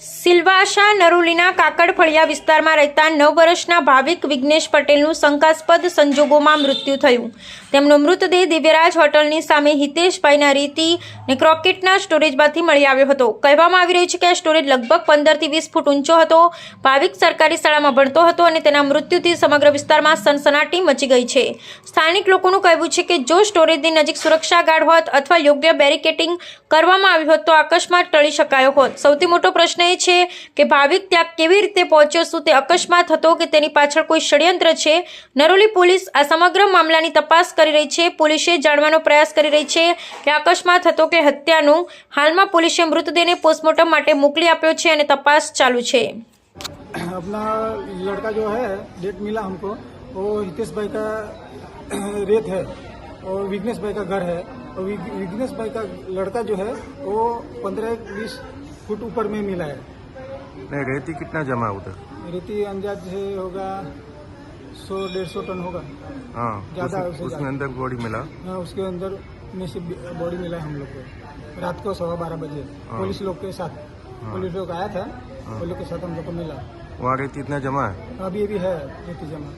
સિલવાસા નરુલીના કાકડફળિયા વિસ્તારમાં રહેતા નવ વર્ષના ભાવિક વિઘ્નેશ પટેલનું શંકાસ્પદ સંજોગોમાં મૃત્યુ થયું. તેમનો મૃતદેહ દિવ્યરાજ હોટલની સામે હિતેશભાઈના રીતિ ને ક્રોકેટના સ્ટોરેજમાંથી મળી આવ્યો હતો. કહેવામાં આવી રહ્યું છે કે આ સ્ટોરેજ લગભગ પંદરથી વીસ ફૂટ ઊંચો હતો. ભાવિક સરકારી શાળામાં ભણતો હતો અને તેના મૃત્યુથી સમગ્ર વિસ્તારમાં સનસનાટી મચી ગઈ છે. સ્થાનિક લોકોનું કહેવું છે કે જો સ્ટોરેજની નજીક સુરક્ષા ગાર્ડ હોત અથવા યોગ્ય બેરિકેટિંગ કરવામાં આવ્યું હોત તો અકસ્માત ટળી શકાયો હોત. સૌથી મોટો પ્રશ્ન એ છે કે ભાવિક ત્યાં કેવી રીતે પહોંચ્યો શું તે અકસ્માત હતો કે તેની પાછળ કોઈ ષડયંત્ર છે નરોલી પોલીસ આ સમગ્ર મામલાની તપાસ કરી રહી છે પોલીસે જાણવાનો પ્રયાસ કરી રહી છે કે અકસ્માત હતો કે હત્યાનું હાલમાં પોલીસે મૃતદેહને પોસ્ટમોર્ટમ માટે મોકલી આપ્યો છે અને તપાસ ચાલુ છે अपना लड़का जो है डेट मिला हमको वो हितेश भाई का रेत है और विघ्नेश भाई का घर है और विघ- विघ्नेश भाई का लड़का जो है वो पंद्रह बीस फुट ऊपर में मिला है। नहीं रेती कितना जमा है उधर? रेती अंदाज से होगा सौ डेढ़ सौ टन होगा। हाँ ज़्यादा उस- उसमें अंदर बॉडी मिला? हाँ, उसके अंदर में से बॉडी मिला है हम लोग को। रात को सवा बारह बजे। हाँ। पुलिस लोग के साथ। पुलिस लोग आया था। पुलिस के साथ हम लोग को मिला। वहाँ रेती इतना जमा है? अभी अभी है रेती जमा।